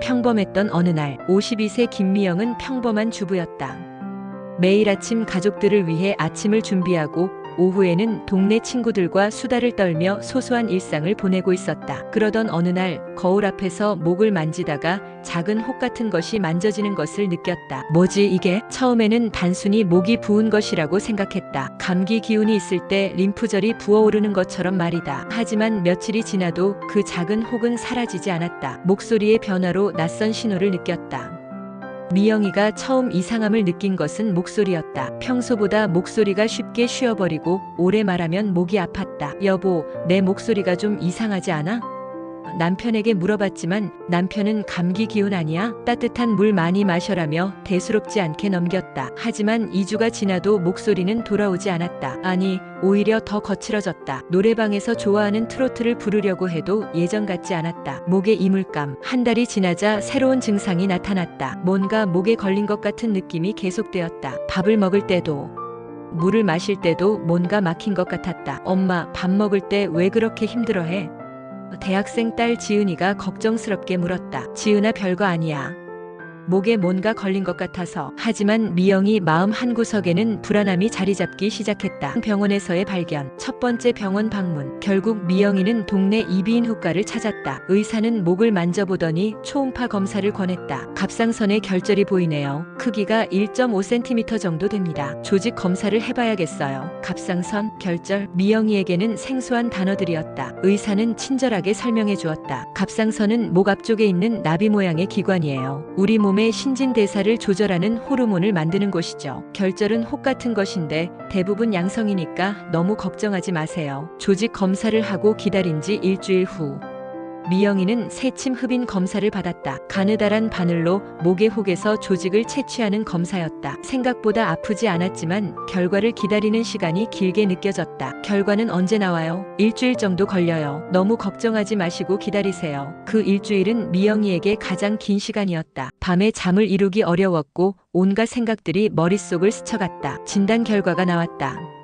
평범했던 어느 날 52세 김미영은 평범한 주부였다. 매일 아침 가족들을 위해 아침을 준비하고 오후에는 동네 친구들과 수다를 떨며 소소한 일상을 보내고 있었다. 그러던 어느 날 거울 앞에서 목을 만지다가 작은 혹 같은 것이 만져지는 것을 느꼈다. 뭐지 이게? 처음에는 단순히 목이 부은 것이라고 생각했다. 감기 기운이 있을 때 림프절이 부어오르는 것처럼 말이다. 하지만 며칠이 지나도 그 작은 혹은 사라지지 않았다. 목소리의 변화로 낯선 신호를 느꼈다. 미영이가 처음 이상함을 느낀 것은 목소리였다. 평소보다 목소리가 쉽게 쉬어버리고 오래 말하면 목이 아팠다. 여보, 내 목소리가 좀 이상하지 않아? 남편에게 물어봤지만 남편은 감기 기운 아니야? 따뜻한 물 많이 마셔라며 대수롭지 않게 넘겼다. 하지만 2주가 지나도 목소리는 돌아오지 않았다. 아니, 오히려 더 거칠어졌다. 노래방에서 좋아하는 트로트를 부르려고 해도 예전 같지 않았다. 목에 이물감. 한 달이 지나자 새로운 증상이 나타났다. 뭔가 목에 걸린 것 같은 느낌이 계속되었다. 밥을 먹을 때도 물을 마실 때도 뭔가 막힌 것 같았다. 엄마, 밥 먹을 때 왜 그렇게 힘들어해? 대학생 딸 지은이가 걱정스럽게 물었다. 지은아 별거 아니야. 목에 뭔가 걸린 것 같아서. 하지만 미영이 마음 한구석에는 불안함이 자리 잡기 시작했다. 병원에서의 발견. 첫 번째 병원 방문. 결국 미영이는 동네 이비인 후과를 찾았다. 의사는 목을 만져보더니 초음파 검사를 권했다. 갑상선에 결절이 보이네요. 크기가 1.5cm 정도 됩니다. 조직 검사를 해봐야겠어요. 갑상선, 결절, 미영이에게는 생소한 단어들이었다. 의사는 친절하게 설명해 주었다. 갑상선은 목 앞쪽에 있는 나비 모양의 기관이에요. 우리 몸의 신진대사를 조절하는 호르몬을 만드는 곳이죠. 결절은 혹 같은 것인데 대부분 양성이니까 너무 걱정하지 마세요. 조직 검사를 하고 기다린 지 일주일 후. 미영이는 새침 흡인 검사를 받았다. 가느다란 바늘로 목의 혹에서 조직을 채취하는 검사였다. 생각보다 아프지 않았지만 결과를 기다리는 시간이 길게 느껴졌다. 결과는 언제 나와요? 일주일 정도 걸려요. 너무 걱정하지 마시고 기다리세요. 그 일주일은 미영이에게 가장 긴 시간이었다. 밤에 잠을 이루기 어려웠고 온갖 생각들이 머릿속을 스쳐갔다. 진단 결과가 나왔다.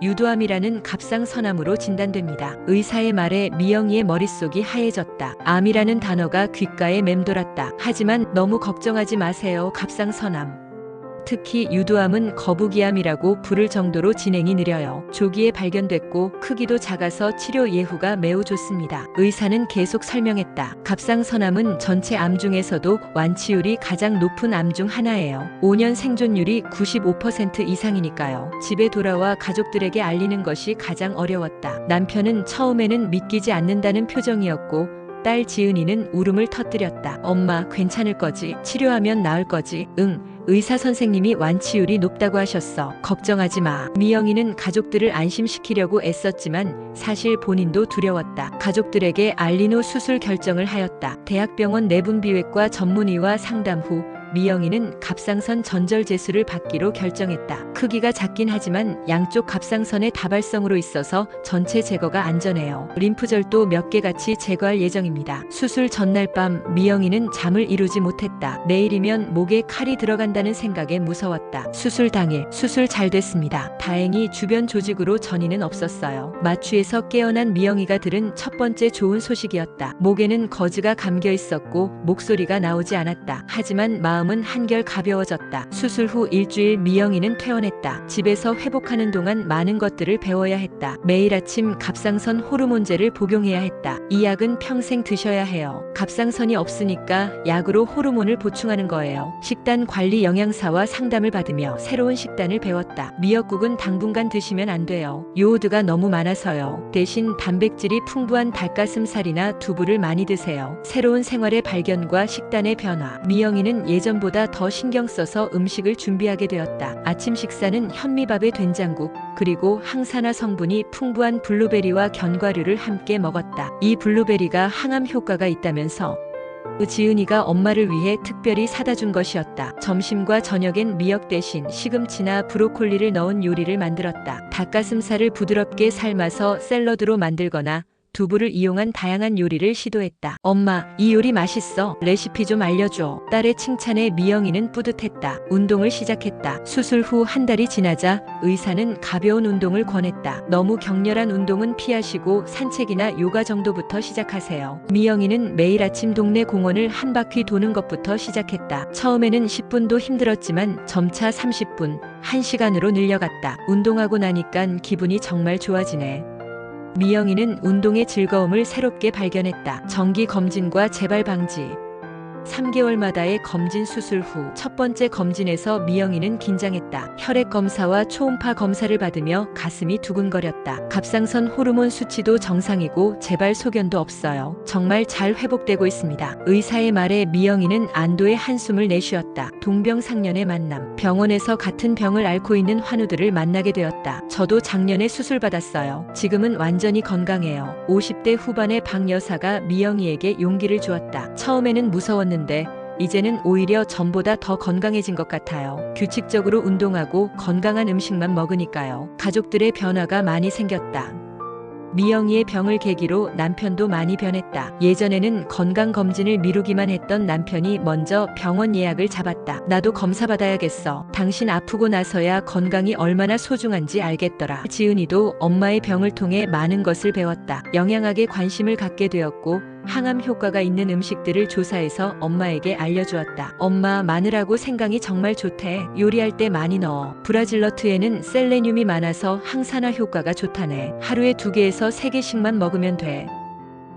유도암이라는 갑상선암으로 진단됩니다. 의사의 말에 미영이의 머릿속이 하얘졌다. 암이라는 단어가 귓가에 맴돌았다. 하지만 너무 걱정하지 마세요. 갑상선암. 특히 유도암은 거북이암이라고 부를 정도로 진행이 느려요. 조기에 발견됐고 크기도 작아서 치료 예후가 매우 좋습니다. 의사는 계속 설명했다. 갑상선암은 전체 암 중에서도 완치율이 가장 높은 암 중 하나예요. 5년 생존율이 95% 이상이니까요. 집에 돌아와 가족들에게 알리는 것이 가장 어려웠다. 남편은 처음에는 믿기지 않는다는 표정이었고 딸 지은이는 울음을 터뜨렸다. 엄마, 괜찮을 거지? 치료하면 나을 거지? 응. 의사 선생님이 완치율이 높다고 하셨어. 걱정하지 마. 미영이는 가족들을 안심시키려고 애썼지만 사실 본인도 두려웠다. 가족들에게 후 수술 결정을 하였다. 대학병원 내분비외과 전문의와 상담 후 미영이는 갑상선 전절 제수를 받기로 결정했다. 크기가 작긴 하지만 양쪽 갑상선의 다발성으로 있어서 전체 제거가 안전해요. 림프절도 몇 개 같이 제거할 예정입니다. 수술 전날 밤 미영이는 잠을 이루지 못했다. 내일이면 목에 칼이 들어간다는 생각에 무서웠다. 수술 당일 수술 잘 됐습니다. 다행히 주변 조직으로 전이는 없었어요. 마취에서 깨어난 미영이가 들은 첫 번째 좋은 소식이었다. 목에는 거즈가 감겨 있었고 목소리가 나오지 않았다. 하지만 마음 은 한결 가벼워졌다. 수술 후 일주일 미영이는 퇴원했다. 집에서 회복하는 동안 많은 것들을 배워야 했다. 매일 아침 갑상선 호르몬제를 복용해야 했다. 이 약은 평생 드셔야 해요. 갑상선이 없으니까 약으로 호르몬을 보충하는 거예요. 식단 관리 영양사와 상담을 받으며 새로운 식단을 배웠다. 미역국은 당분간 드시면 안 돼요. 요오드가 너무 많아서요. 대신 단백질이 풍부한 닭가슴살이나 두부를 많이 드세요. 새로운 생활의 발견과 식단의 변화. 미영이는 예전 보다 더 신경 써서 음식을 준비하게 되었다. 아침 식사는 현미밥에 된장국, 그리고 항산화 성분이 풍부한 블루베리와 견과류를 함께 먹었다. 이 블루베리가 항암 효과가 있다면서 지은이가 엄마를 위해 특별히 사다 준 것이었다. 점심과 저녁엔 미역 대신 시금치나 브로콜리를 넣은 요리를 만들었다. 닭가슴살을 부드럽게 삶아서 샐러드로 만들거나 두부를 이용한 다양한 요리를 시도했다. 엄마, 이 요리 맛있어. 레시피 좀 알려줘. 딸의 칭찬에 미영이는 뿌듯했다. 운동을 시작했다. 수술 후 한 달이 지나자 의사는 가벼운 운동을 권했다. 너무 격렬한 운동은 피하시고 산책이나 요가 정도부터 시작하세요. 미영이는 매일 아침 동네 공원을 한 바퀴 도는 것부터 시작했다. 처음에는 10분도 힘들었지만 점차 30분, 1시간으로 늘려갔다. 운동하고 나니깐 기분이 정말 좋아지네. 미영이는 운동의 즐거움을 새롭게 발견했다. 정기 검진과 재발 방지. 3개월마다의 검진 수술 후 첫 번째 검진에서 미영이는 긴장했다. 혈액 검사와 초음파 검사를 받으며 가슴이 두근거렸다. 갑상선 호르몬 수치도 정상이고 재발 소견도 없어요. 정말 잘 회복되고 있습니다. 의사의 말에 미영이는 안도의 한숨을 내쉬었다. 동병상련의 만남. 병원에서 같은 병을 앓고 있는 환우들을 만나게 되었다. 저도 작년에 수술 받았어요. 지금은 완전히 건강해요. 50대 후반의 박 여사가 미영이에게 용기를 주었다. 처음에는 무서웠 는데 이제는 오히려 전보다 더 건강해진 것 같아요. 규칙적으로 운동하고 건강한 음식만 먹으니까요. 가족들의 변화가 많이 생겼다. 미영이의 병을 계기로 남편도 많이 변했다. 예전에는 건강검진을 미루기만 했던 남편이 먼저 병원 예약을 잡았다. 나도 검사 받아야겠어. 당신 아프고 나서야 건강이 얼마나 소중한지 알겠더라. 지은이도 엄마의 병을 통해 많은 것을 배웠다. 영양학에 관심을 갖게 되었고 항암 효과가 있는 음식들을 조사해서 엄마에게 알려주었다. 엄마 마늘하고 생강이 정말 좋대. 요리할 때 많이 넣어. 브라질너트에는 셀레늄이 많아서 항산화 효과가 좋다네. 하루에 두 개에서 세 개씩만 먹으면 돼.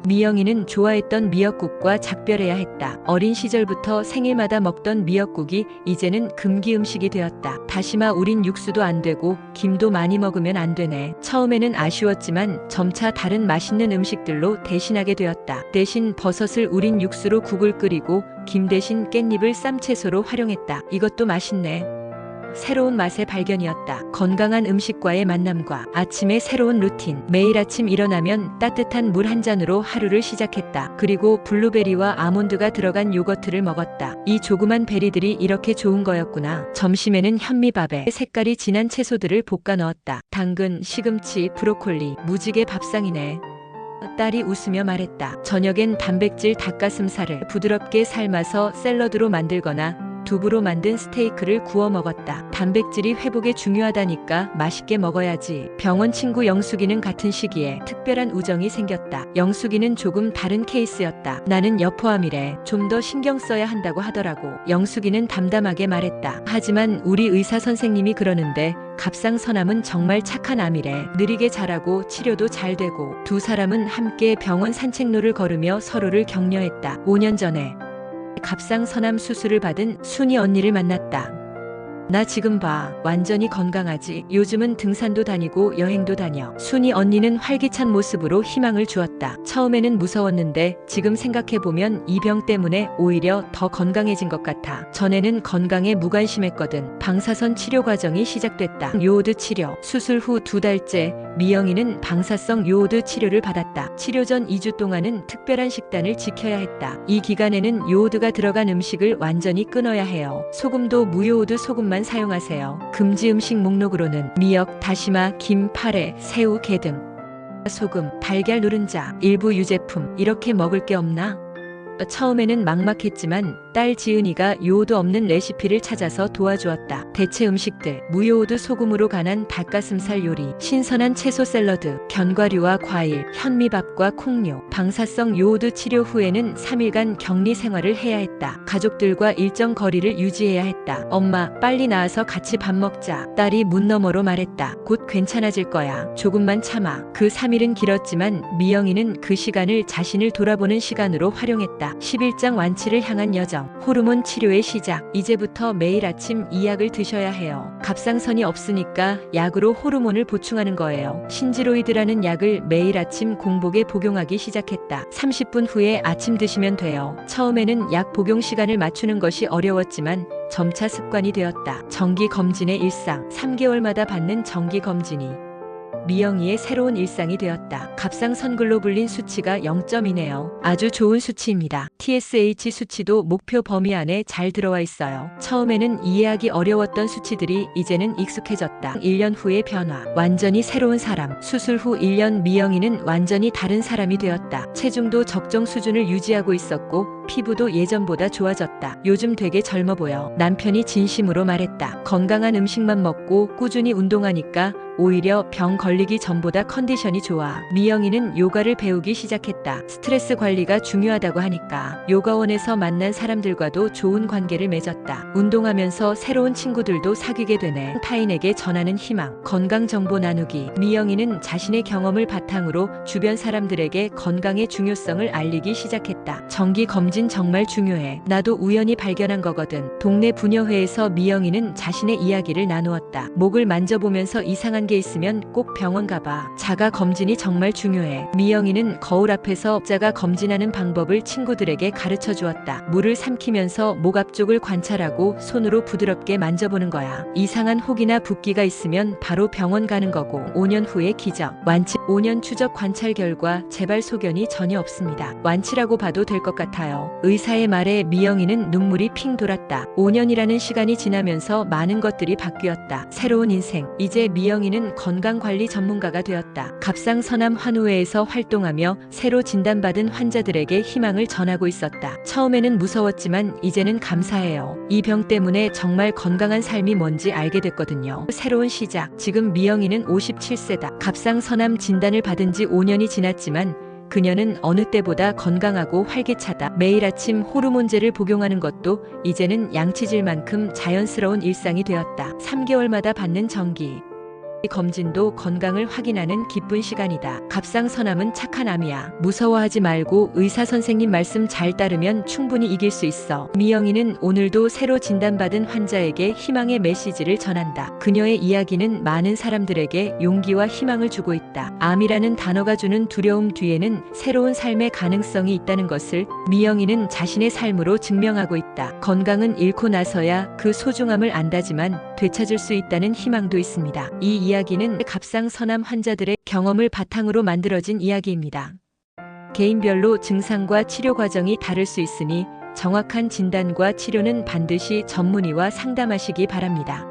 미영이는 좋아했던 미역국과 작별해야 했다. 어린 시절부터 생일마다 먹던 미역국이 이제는 금기 음식이 되었다. 다시마 우린 육수도 안 되고 김도 많이 먹으면 안 되네. 처음에는 아쉬웠지만 점차 다른 맛있는 음식들로 대신하게 되었다. 대신 버섯을 우린 육수로 국을 끓이고 김 대신 깻잎을 쌈채소로 활용했다. 이것도 맛있네. 새로운 맛의 발견이었다. 건강한 음식과의 만남과 아침의 새로운 루틴. 매일 아침 일어나면 따뜻한 물 한 잔으로 하루를 시작했다. 그리고 블루베리와 아몬드가 들어간 요거트를 먹었다. 이 조그만 베리들이 이렇게 좋은 거였구나. 점심에는 현미밥에 색깔이 진한 채소들을 볶아 넣었다. 당근, 시금치, 브로콜리, 무지개 밥상이네. 딸이 웃으며 말했다. 저녁엔 단백질 닭가슴살을 부드럽게 삶아서 샐러드로 만들거나 두부로 만든 스테이크를 구워 먹었다. 단백질이 회복에 중요하다니까 맛있게 먹어야지. 병원 친구 영숙이는 같은 시기에 특별한 우정이 생겼다. 영숙이는 조금 다른 케이스였다. 나는 여포암이래. 좀 더 신경 써야 한다고 하더라고. 영숙이는 담담하게 말했다. 하지만 우리 의사 선생님이 그러는데 갑상선암은 정말 착한 암이래. 느리게 자라고 치료도 잘 되고 두 사람은 함께 병원 산책로를 걸으며 서로를 격려했다. 5년 전에 갑상선암 수술을 받은 순이 언니를 만났다. 나 지금 봐. 완전히 건강하지. 요즘은 등산도 다니고 여행도 다녀. 순이 언니는 활기찬 모습으로 희망을 주었다. 처음에는 무서웠는데 지금 생각해보면 이 병 때문에 오히려 더 건강해진 것 같아. 전에는 건강에 무관심했거든. 방사선 치료 과정이 시작됐다. 요오드 치료. 수술 후 두 달째 미영이는 방사성 요오드 치료를 받았다. 치료 전 2주 동안은 특별한 식단을 지켜야 했다. 이 기간에는 요오드가 들어간 음식을 완전히 끊어야 해요. 소금도 무요오드 소금만 사용하세요. 금지 음식 목록으로는 미역, 다시마, 김, 파래, 새우, 게 등. 소금, 달걀 누른자, 일부 유제품 이렇게 먹을 게 없나? 처음에는 막막했지만 딸 지은이가 요오드 없는 레시피를 찾아서 도와주었다. 대체 음식들, 무요오드 소금으로 간한 닭가슴살 요리, 신선한 채소 샐러드, 견과류와 과일, 현미밥과 콩류, 방사성 요오드 치료 후에는 3일간 격리 생활을 해야 했다. 가족들과 일정 거리를 유지해야 했다. 엄마, 빨리 나와서 같이 밥 먹자. 딸이 문 너머로 말했다. 곧 괜찮아질 거야. 조금만 참아. 그 3일은 길었지만 미영이는 그 시간을 자신을 돌아보는 시간으로 활용했다. 11장 완치를 향한 여정. 호르몬 치료의 시작. 이제부터 매일 아침 이 약을 드셔야 해요. 갑상선이 없으니까 약으로 호르몬을 보충하는 거예요. 신지로이드라는 약을 매일 아침 공복에 복용하기 시작했다. 30분 후에 아침 드시면 돼요. 처음에는 약 복용 시간을 맞추는 것이 어려웠지만 점차 습관이 되었다. 정기 검진의 일상. 3개월마다 받는 정기 검진이 미영이의 새로운 일상이 되었다. 갑상선글로 불린 수치가 0점이네요. 아주 좋은 수치입니다. TSH 수치도 목표 범위 안에 잘 들어와 있어요. 처음에는 이해하기 어려웠던 수치들이 이제는 익숙해졌다. 1년 후의 변화. 완전히 새로운 사람. 수술 후 1년 미영이는 완전히 다른 사람이 되었다. 체중도 적정 수준을 유지하고 있었고 피부도 예전보다 좋아졌다. 요즘 되게 젊어 보여. 남편이 진심으로 말했다. 건강한 음식만 먹고 꾸준히 운동하니까 오히려 병 걸리기 전보다 컨디션이 좋아. 미영이는 요가를 배우기 시작했다. 스트레스 관리가 중요하다고 하니까. 요가원에서 만난 사람들과도 좋은 관계를 맺었다. 운동하면서 새로운 친구들도 사귀게 되네. 타인에게 전하는 희망, 건강 정보 나누기. 미영이는 자신의 경험을 바탕으로 주변 사람들에게 건강의 중요성을 알리기 시작했다. 정기 검진 정말 중요해. 나도 우연히 발견한 거거든. 동네 부녀회에서 미영이는 자신의 이야기를 나누었다. 목을 만져보면서 이상한 게 있으면 꼭 병원 가봐. 자가 검진이 정말 중요해. 미영이는 거울 앞에서 자가 검진하는 방법을 친구들에게 가르쳐 주었다. 물을 삼키면서 목 앞쪽을 관찰하고 손으로 부드럽게 만져보는 거야. 이상한 혹이나 붓기가 있으면 바로 병원 가는 거고 5년 후의 기적. 완치 5년 추적 관찰 결과 재발 소견이 전혀 없습니다. 완치라고 봐도 될 것 같아요. 의사의 말에 미영이는 눈물이 핑 돌았다. 5년이라는 시간이 지나면서 많은 것들이 바뀌었다. 새로운 인생. 이제 미영 이는 건강관리 전문가가 되었다. 갑상선암 환우회에서 활동하며 새로 진단받은 환자들에게 희망을 전하고 있었다. 처음에는 무서웠지만 이제는 감사해요. 이 병 때문에 정말 건강한 삶이 뭔지 알게 됐거든요. 새로운 시작. 지금 미영이는 57세다. 갑상선암 진단을 받은 지 5년이 지났지만 그녀는 어느 때보다 건강하고 활기차다. 매일 아침 호르몬제를 복용하는 것도 이제는 양치질만큼 자연스러운 일상이 되었다. 3개월마다 받는 정기. 검진도 건강을 확인하는 기쁜 시간이다. 갑상선암은 착한 암이야. 무서워하지 말고 의사 선생님 말씀 잘 따르면 충분히 이길 수 있어. 미영이는 오늘도 새로 진단받은 환자에게 희망의 메시지를 전한다. 그녀의 이야기는 많은 사람들에게 용기와 희망을 주고 있다. 암이라는 단어가 주는 두려움 뒤에는 새로운 삶의 가능성이 있다는 것을 미영이는 자신의 삶으로 증명하고 있다. 건강은 잃고 나서야 그 소중함을 안다지만 되찾을 수 있다는 희망도 있습니다. 이 이야기는 갑상선암 환자들의 경험을 바탕으로 만들어진 이야기입니다. 개인별로 증상과 치료 과정이 다를 수 있으니 정확한 진단과 치료는 반드시 전문의와 상담하시기 바랍니다.